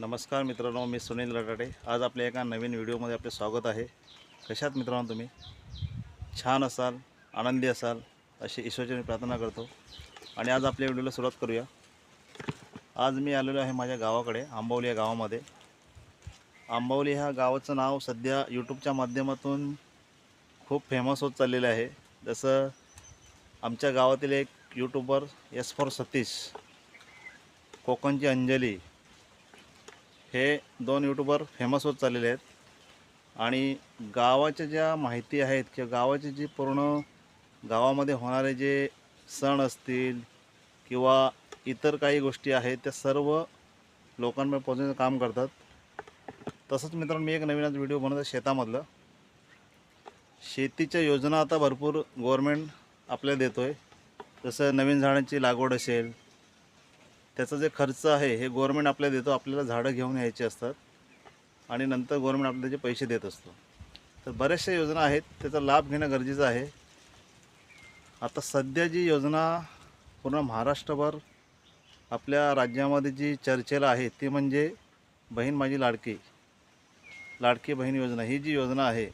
नमस्कार मित्रांनो मी सुनील रटाटे आज आपल्या एका नवीन व्हिडिओमध्ये आपले स्वागत आहे. कशात मित्रांनो तुम्ही? छान असाल आनंदी असाल अशी ईश्वरची प्रार्थना करतो. आणि आज आपल्या व्हिडिओला सुरुवात करूया. आज मी आलेलो आहे माझ्या गावाकडे आंबवली या गावामध्ये. आंबवली ह्या गावाचं नाव सध्या यूट्यूबच्या माध्यमातून खूप फेमस होत चाललेलं आहे. जसं आमच्या गावातील एक यूट्यूबर एस फॉर सतीश कोकणची अंजली हे दोन यूट्यूबर फेमस होत चाललेले आहेत. आणि गावाच्या ज्या माहिती आहेत किंवा गावाची जी पूर्ण गावामध्ये होणारे जे सण असतील किंवा इतर काही गोष्टी आहेत त्या सर्व लोकांपर्यंत पोहोचण्याचं काम करतात. तसंच मित्रांनो मी एक नवीनच व्हिडिओ बनवतो शेतामधलं. शेतीच्या योजना आता भरपूर गव्हर्मेंट आपल्याला देतो आहे जसं नवीन झाडांची लागवड असेल त्याचा जे खर्च आहे हे गव्हर्मेंट आपल्याला देतो आपल्याला झाडं घेऊन यायची असतात. आणि नंतर गव्हर्मेंट आपल्याला जे पैसे देत असतो. तर बऱ्याचशा योजना आहेत त्याचा लाभ घेणं गरजेचं आहे. आता सध्या जी योजना पूर्ण महाराष्ट्रभर आपल्या राज्यामध्ये जी चर्चेला आहे ती म्हणजे बहीण माझी लाडकी लाडकी बहीण योजना. ही जी योजना आहे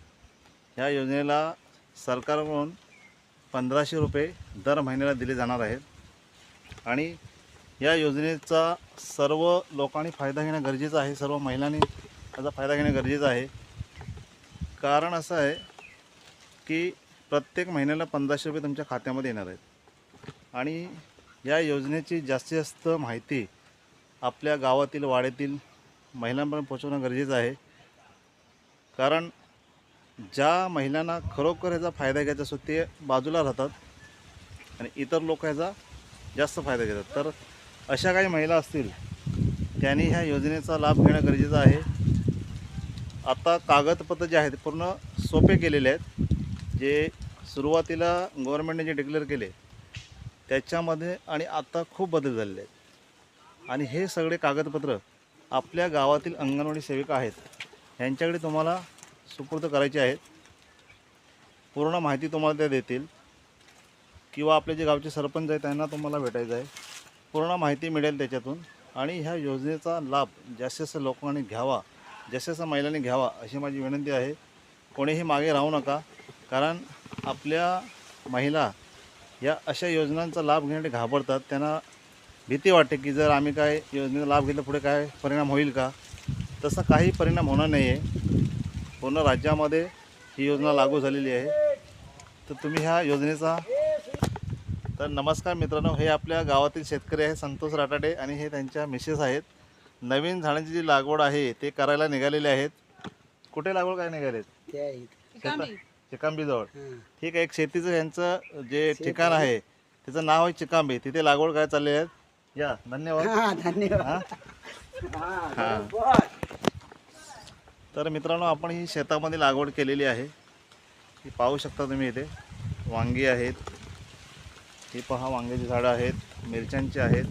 ह्या योजनेला सरकारकडून पंधराशे रुपये दर महिन्याला दिले जाणार आहेत. आणि या योजनेचा सर्व लोकांनी फायदा घेणं गरजेचं आहे सर्व महिलांनी त्याचा फायदा घेणं गरजेचं आहे. कारण असं आहे की प्रत्येक महिन्याला पंधराशे रुपये तुमच्या खात्यामध्ये येणार आहेत. आणि या योजनेची जास्तीत जास्त माहिती आपल्या गावातील वाड्यातील महिलांपर्यंत पोहोचवणं गरजेचं आहे. कारण ज्या महिलांना खरोखर ह्याचा फायदा घ्यायचा असतो ते बाजूला राहतात आणि इतर लोक ह्याचा जास्त फायदा घेतात. तर अशा काही महिला असतील त्यांनी ह्या योजनेचा लाभ घेणं गरजेचं आहे. आता कागदपत्र जे आहेत पूर्ण सोपे केलेले आहेत. जे सुरुवातीला गव्हर्नमेंटने जे डिक्लेअर केले त्याच्यामध्ये आणि आता खूप बदल झालेले आहेत. आणि हे सगळे कागदपत्र आपल्या गावातील अंगणवाडी सेविका आहेत ह्यांच्याकडे तुम्हाला सुपूर्द करायचे आहेत. पूर्ण माहिती तुम्हाला त्या देतील. किंवा आपले जे गावचे सरपंच आहेत त्यांना तुम्हाला भेटायचं आहे. पूर्ण माहिती मिळेल त्याच्यातून. आणि ह्या योजनेचा लाभ जास्तीत जास्त लोकांनी घ्यावा जास्तीत जास्त महिलांनी घ्यावा अशी माझी विनंती आहे. कोणीही मागे राहू नका कारण आपल्या महिला या अशा योजनांचा लाभ घेण्यासाठी घाबरतात. त्यांना भीती वाटते की जर आम्ही काय योजनेचा लाभ घेतला पुढे काय परिणाम होईल का? तसा काही परिणाम होणार नाही आहे पूर्ण राज्यामध्ये ही योजना लागू झालेली आहे. तर तुम्ही ह्या योजनेचा तर नमस्कार मित्रांनो हे आपल्या गावातील शेतकरी आहे संतोष राटाडे आणि हे त्यांच्या मिसेस आहेत. नवीन झाडांची जी लागवड आहे ते करायला निघालेले आहेत. कुठे लागवड काय आहेत? चिकांबीजवळ हं. ठीक आहे एक शेतीचं यांचं जे ठिकाण आहे त्याचं नाव आहे चिकांबी तिथे लागवड काय चालली आहेत. या धन्यवाद. हा धन्यवाद. तर मित्रांनो आपण ही शेतामध्ये लागवड केलेली आहे. ही पाहू शकता तुम्ही इथे. वांगी आहेत. हे पहा वांग्याची झाडं आहेत मिरच्यांची आहेत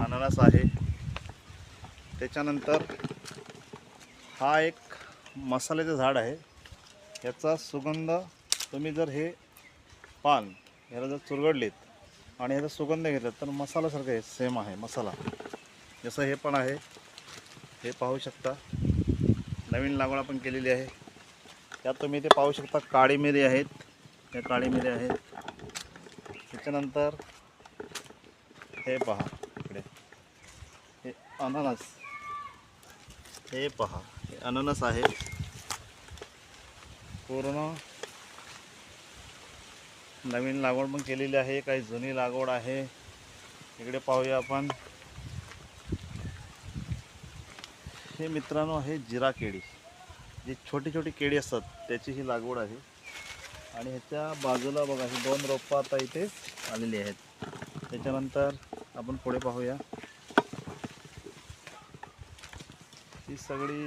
अननस आहे. त्याच्यानंतर हा एक मसाल्याचं झाड आहे. याचा सुगंध तुम्ही जर हे पान ह्याला जर चुरगडलीत आणि ह्याचा सुगंध घेतला तर मसाल्यासारखं आहे सेम आहे मसाला. जसं हे पण आहे हे पाहू शकता. नवीन लागवड आपण केलेली आहे. त्यात तुम्ही ते पाहू शकता काळी मिरी आहेत. या काळी मिरी आहेत. त्याच्यानंतर हे पहा इकडे. हे अननस. हे पहा हे अननस आहे. पूर्ण नवीन लागवड पण केलेली आहे काही जुनी लागवड आहे. इकडे पाहूया आपण. हे मित्रांनो आहे जिरा केळी. जी छोटी छोटी केळी असतात त्याची ही लागवड आहे. आणि ह्याच्या बाजूला बघा ही दोन रोपं आता इथे आलेली आहेत. त्याच्यानंतर आपण पुढे पाहूया. ही सगळी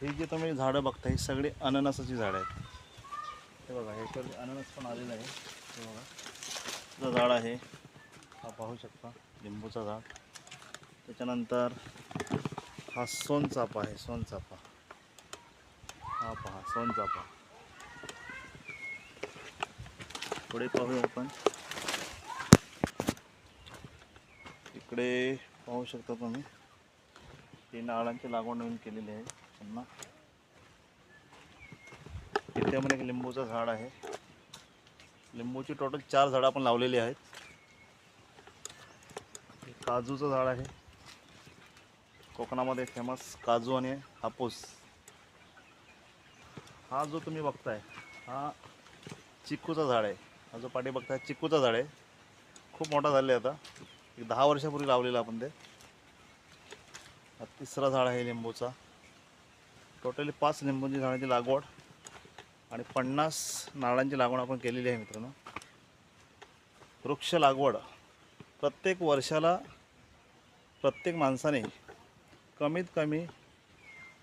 ही जी तुम्ही झाडं बघता ही सगळी अननसाची झाडं आहेत. हे बघा ह्याच्यावर अननस पण आलेलं आहे. हे बघा. तुझं झाड आहे. हा पाहू शकता लिंबूचं झाड. त्याच्यानंतर हा सोनचाफा आहे सोनचाफा हा पहा सोनचाफा पुढे पाहू आपण. इकडे पाहू शकता तुम्ही. ते नारळांची लागवड नवीन केलेली आहे पुन्हा त्यामध्ये एक लिंबूचं झाड आहे. लिंबूची टोटल चार झाडं आपण लावलेली आहेत. काजूचं झाड आहे. कोकणामध्ये फेमस काजू आणि हापूस. हा जो तुम्ही बघताय हा चिक्कूचा झाड आहे. हा जो पाठी बघता चिकूचा झाड आहे. खूप मोठा झाले आता. एक दहा वर्षापूर्वी लावलेलं आपण ते. हा तिसरा झाड आहे लिंबूचा. टोटली पाच लिंबूची झाडांची लागवड आणि पन्नास नारळांची लागवड आपण केलेली आहे मित्रांनो. वृक्ष लागवड. प्रत्येक वर्षाला प्रत्येक माणसाने कमीत कमी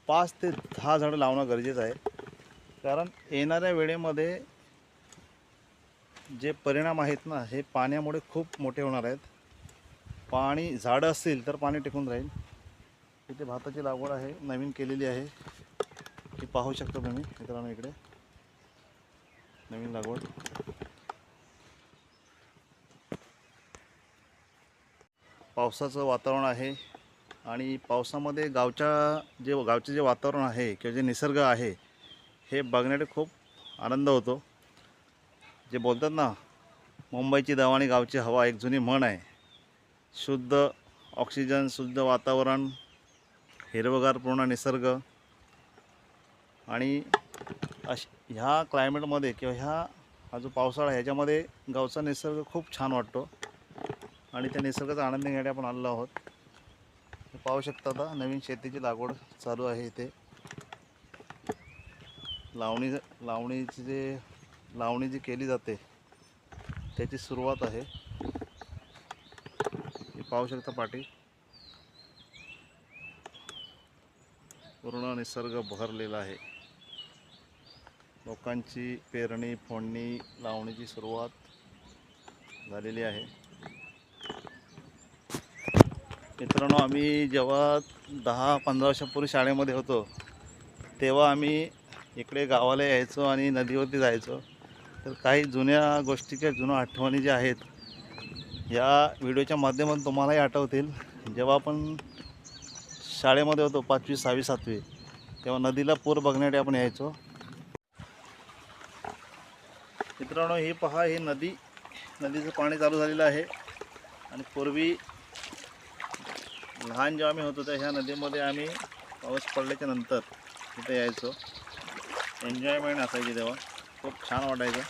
पाच ते दहा झाडं लावणं गरजेचं आहे. कारण येणाऱ्या वेळेमध्ये जे परिणाम आहेत ना हे पाण्यामुळे खूप मोठे होणार आहेत. पाणी झाडं असतील तर पाणी टिकून राहील. इथे भाताची लागवड आहे नवीन केलेली आहे. ती पाहू शकता तुम्ही मित्रांनो इकडे. नवीन लागवड. पावसाचं वातावरण आहे आणि पावसामध्ये गावच्या जे गावचे जे वातावरण आहे किंवा जे निसर्ग आहे हे बघण्यासाठी खूप आनंद होतो. जे बोलतात ना मुंबईची दवा आणि गावची हवा एक जुनी म्हण आहे. शुद्ध ऑक्सिजन शुद्ध वातावरण हिरवगार पूर्ण निसर्ग. आणि अश ह्या क्लायमेटमध्ये किंवा ह्या हा जो पावसाळा ह्याच्यामध्ये गावचा निसर्ग खूप छान वाटतो. आणि त्या निसर्गाचा आनंद घेण्यासाठी आपण आलेलो आहोत. पाहू शकता आता नवीन शेतीची लागवड चालू आहे इथे. लावणी लावणीचे जे लावणी जी केली जाते त्याची सुरुवात आहे. पाहू शकता पाठी पूर्ण निसर्ग बहरलेला आहे. लोकांची पेरणी फोडणी लावणीची सुरुवात झालेली आहे. मित्रांनो आम्ही जेव्हा दहा पंधरा वर्षापूर्वी शाळेमध्ये होतो तेव्हा आम्ही इकडे गावाला यायचो आणि नदीवरती जायचो. तर काही जुन्या गोष्टी किंवा जुन्या आठवणी ज्या आहेत या व्हिडिओच्या माध्यमातून तुम्हालाही आठवतील. जेव्हा आपण शाळेमध्ये होतो पाचवी सहावी सातवी तेव्हा नदीला पूर बघण्यासाठी आपण यायचो. मित्रांनो ही पहा ही नदी नदीचं पाणी चालू झालेलं आहे. आणि पूर्वी लहान जेव्हा आम्ही होतो त्या ह्या नदीमध्ये आम्ही पाऊस पडल्याच्या नंतर तिथे यायचो. एन्जॉयमेंट असायची तेव्हा. खूप छान वाटायचं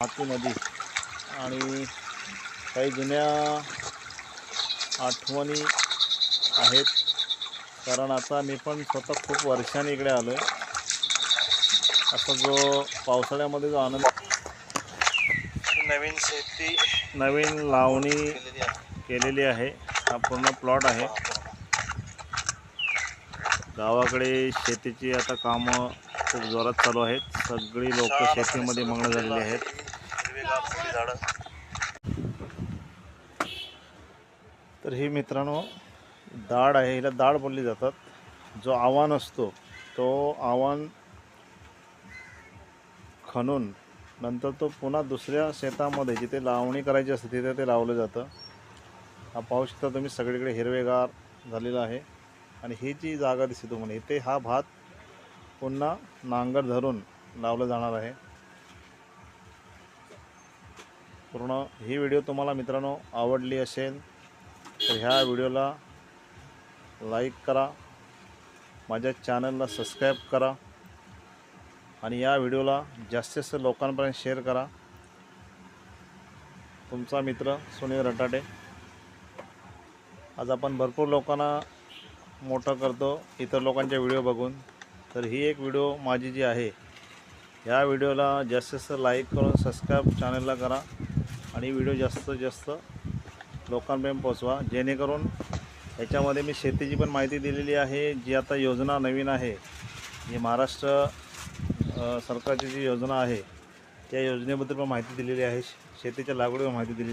हातू नदी आणि काही जुन्या आठवणी आहेत. कारण आता मी पण स्वतः खूप वर्षांनी इकडे आलो आहे असा जो पावसाळ्यामध्ये जो आनंद नवीन शेती नवीन लावणी केलेली आहे. हा पूर्ण प्लॉट आहे. गावाकडे शेतीची आता कामं खूप जोरात चालू आहेत. सगळी लोक शेतीमध्ये मग्न झालेली आहेत. तर ही मित्रांनो दाढ आहे. हिला दाढ बोलली जातात. जो आव्हान असतो तो आव्हान खणून नंतर तो पुन्हा दुसऱ्या शेतामध्ये जिथे लावणी करायची असते तिथे ते लावलं जातं. हा पाहू शकता तुम्ही सगळीकडे हिरवेगार झालेला आहे. आणि ही जी जागा दिसते तुम्हाला इथे हा भात पुन्हा नांगर धरून लावलं जाणार आहे. पूर्ण ही व्हिडिओ तुम्हाला मित्रांनो आवडली असेल तर ह्या व्हिडिओला लाईक करा माझ्या चॅनलला सबस्क्राईब करा आणि या व्हिडिओला जास्तीत जास्त लोकांपर्यंत शेअर करा. तुमचा मित्र सुनील रटाटे. आज आपण भरपूर लोकांना मोठं करतो इतर लोकांच्या व्हिडिओ बघून. तर ही एक व्हिडिओ माझी जी आहे ह्या व्हिडिओला जास्तीत जास्त लाईक करून सबस्क्राईब चॅनलला करा आणि व्हिडिओ जास्तीत जास्त लोकांपर्यंत पोचवा जेणेकरून याच्यामध्ये मी शेतीची पण माहिती दिलेली आहे. जी आता योजना नवीन आहे जी महाराष्ट्र सरकारची जी योजना आहे त्या योजनेबद्दल पण माहिती दिलेली आहे. शेतीच्या लागवडीवर माहिती दिलेली